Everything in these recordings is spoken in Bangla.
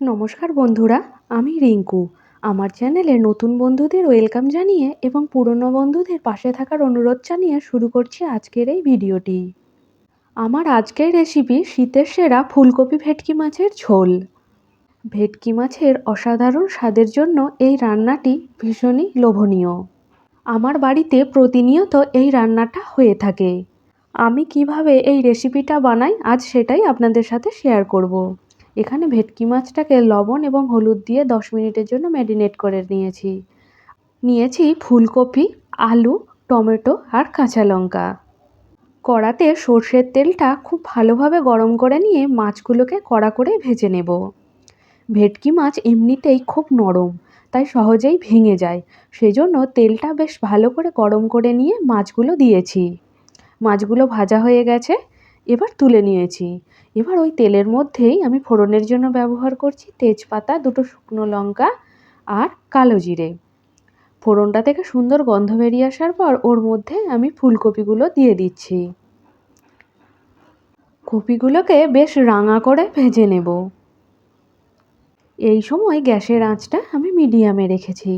নমস্কার বন্ধুরা, আমি রিঙ্কু। আমার চ্যানেলে নতুন বন্ধুদের ওয়েলকাম জানিয়ে এবং পুরনো বন্ধুদের পাশে থাকার অনুরোধ জানিয়ে শুরু করছি আজকের এই ভিডিওটি। আমার আজকের রেসিপি শীতের সেরা ফুলকপি ভেটকি মাছের ঝোল। ভেটকি মাছের অসাধারণ স্বাদের জন্য এই রান্নাটি ভীষণই লোভনীয়। আমার বাড়িতে প্রতিনিয়ত এই রান্নাটা হয়ে থাকে। আমি কীভাবে এই রেসিপিটা বানাই, আজ সেটাই আপনাদের সাথে শেয়ার করব। এখানে ভেটকি মাছটাকে লবণ এবং হলুদ দিয়ে দশ মিনিটের জন্য ম্যারিনেট করে নিয়েছি। নিয়েছি ফুলকপি, আলু, টমেটো আর কাঁচা লঙ্কা। কড়াতে সর্ষের তেলটা খুব ভালোভাবে গরম করে নিয়ে মাছগুলোকে কড়া করে ভেজে নেব। ভেটকি মাছ এমনিতেই খুব নরম, তাই সহজেই ভেঙে যায়। সেজন্য তেলটা বেশ ভালো করে গরম করে নিয়ে মাছগুলো দিয়েছি। মাছগুলো ভাজা হয়ে গেছে। এবার তুলে নিয়েছি। এবার ওই তেলের মধ্যেই আমি ফোড়নের জন্য ব্যবহার করছি তেজপাতা, দুটো শুকনো লঙ্কা আর কালো জিরে। ফোড়নটা থেকে সুন্দর গন্ধ বেরিয়ে আসার পর ওর মধ্যে আমি ফুলকপিগুলো দিয়ে দিচ্ছি। কপিগুলোকে বেশ রাঙা করে ভেজে নেব। এই সময় গ্যাসের আঁচটা আমি মিডিয়ামে রেখেছি।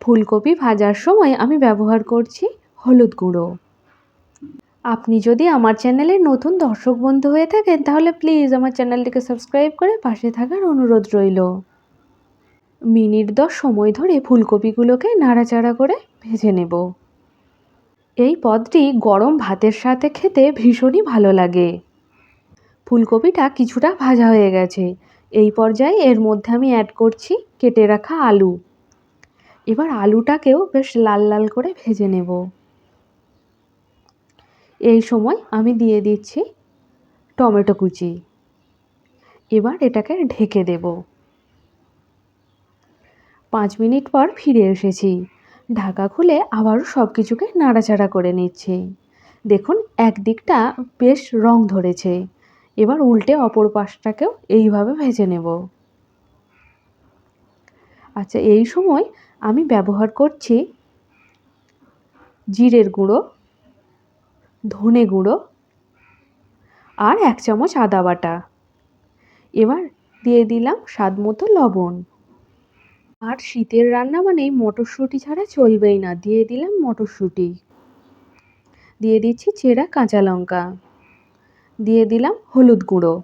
ফুলকপি ভাজার সময় আমি ব্যবহার করছি হলুদ গুঁড়ো। আপনি যদি আমার চ্যানেলের নতুন দর্শক বন্ধু হয়ে থাকেন, তাহলে প্লিজ আমার চ্যানেলটিকে সাবস্ক্রাইব করে পাশে থাকার অনুরোধ রইল। মিনিট দশ সময় ধরে ফুলকপিগুলোকে নাড়াচাড়া করে ভেজে নেব। এই পদটি গরম ভাতের সাথে খেতে ভীষণই ভালো লাগে। ফুলকপিটা কিছুটা ভাজা হয়ে গেছে। এই পর্যায়ে এর মধ্যে আমি অ্যাড করছি কেটে রাখা আলু। এবার আলুটাকেও বেশ লাল লাল করে ভেজে নেব। এই সময় আমি দিয়ে দিচ্ছি টমেটো কুচি। এবার এটাকে ঢেকে দেব। পাঁচ মিনিট পর ফিরে এসেছি। ঢাকা খুলে আবারও সব কিছুকে নাড়াচাড়া করে নিচ্ছি। দেখুন, একদিকটা বেশ রং ধরেছে। এবার উল্টে অপর পাশটাকেও এইভাবে ভেজে নেব। আচ্ছা এই সময় আমি ব্যবহার করছি জিরের গুঁড়ো ধনে গুঁড়ো আর এক চামচ আদা বাটা। এবার দিয়ে দিলাম স্বাদ মতো লবণ। আর শীতের রান্না মানেই মটরশুঁটি ছাড়া চলবেই না। দিয়ে দিলাম মটরশুঁটি। দিয়ে দিচ্ছি চেরা কাঁচা লঙ্কা। দিয়ে দিলাম হলুদ গুঁড়ো।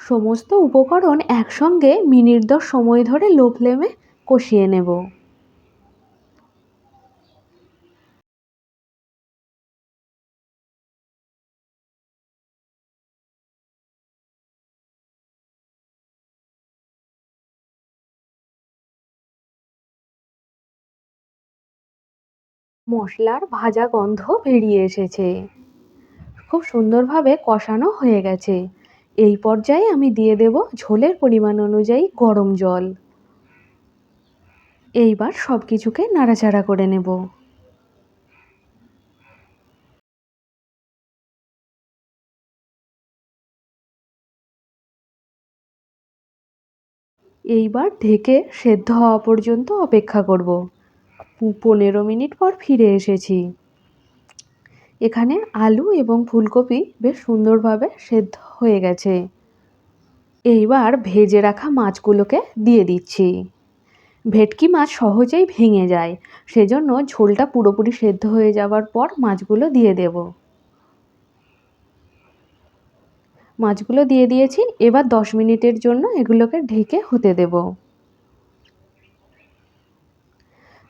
সমস্ত উপকরণ একসঙ্গে মিনিট দশ সময় ধরে লো ফ্লেমে কষিয়ে নেব। মশলার ভাজা গন্ধ বেরিয়ে এসেছে। খুব সুন্দরভাবে কষানো হয়ে গেছে। এই পর্যায়ে আমি দিয়ে দেব ঝোলের পরিমাণ অনুযায়ী গরম জল। এইবার সব কিছুকে নাড়াচাড়া করে নেব। এইবার ঢেকে সেদ্ধ হওয়া পর্যন্ত অপেক্ষা করব। পনেরো মিনিট পর ফিরে এসেছি। এখানে আলু এবং ফুলকপি বেশ সুন্দরভাবে সেদ্ধ হয়ে গেছে। এইবার ভেজে রাখা মাছগুলোকে দিয়ে দিচ্ছি। ভেটকি মাছ সহজেই ভেঙে যায়, সেজন্য ঝোলটা পুরোপুরি সেদ্ধ হয়ে যাওয়ার পর মাছগুলো দিয়ে দেব। মাছগুলো দিয়ে দিয়েছি, এবার দশ মিনিটের জন্য এগুলোকে ঢেকে হতে দেব।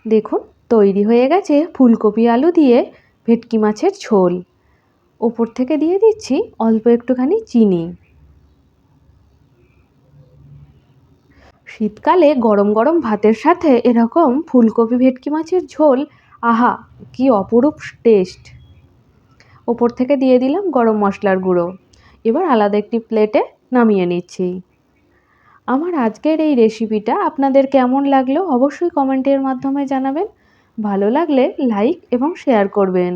দেখুন, তৈরি হয়ে গেছে ফুলকপি আলু দিয়ে ভেটকি মাছের ঝোল। ওপর থেকে দিয়ে দিচ্ছি অল্প একটুখানি চিনি। শীতকালে গরম গরম ভাতের সাথে এরকম ফুলকপি ভেটকি মাছের ঝোল, আহা, কি অপরূপ টেস্ট! ওপর থেকে দিয়ে দিলাম গরম মশলার গুঁড়ো। এবার আলাদা একটি প্লেটে নামিয়ে নিচ্ছি। আমার আজকের এই রেসিপিটা আপনাদের কেমন লাগল অবশ্যই কমেন্টের মাধ্যমে জানাবেন। ভালো লাগলে লাইক এবং শেয়ার করবেন।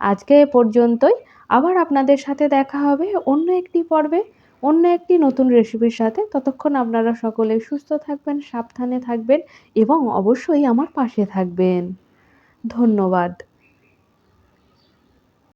আজকে এ পর্যন্তই। আবার আপনাদের সাথে দেখা হবে অন্য একটি পর্বে, অন্য একটি নতুন রেসিপির সাথে। ততক্ষণ আপনারা সকলে সুস্থ থাকবেন, সাবধানে থাকবেন এবং অবশ্যই আমার পাশে থাকবেন। ধন্যবাদ।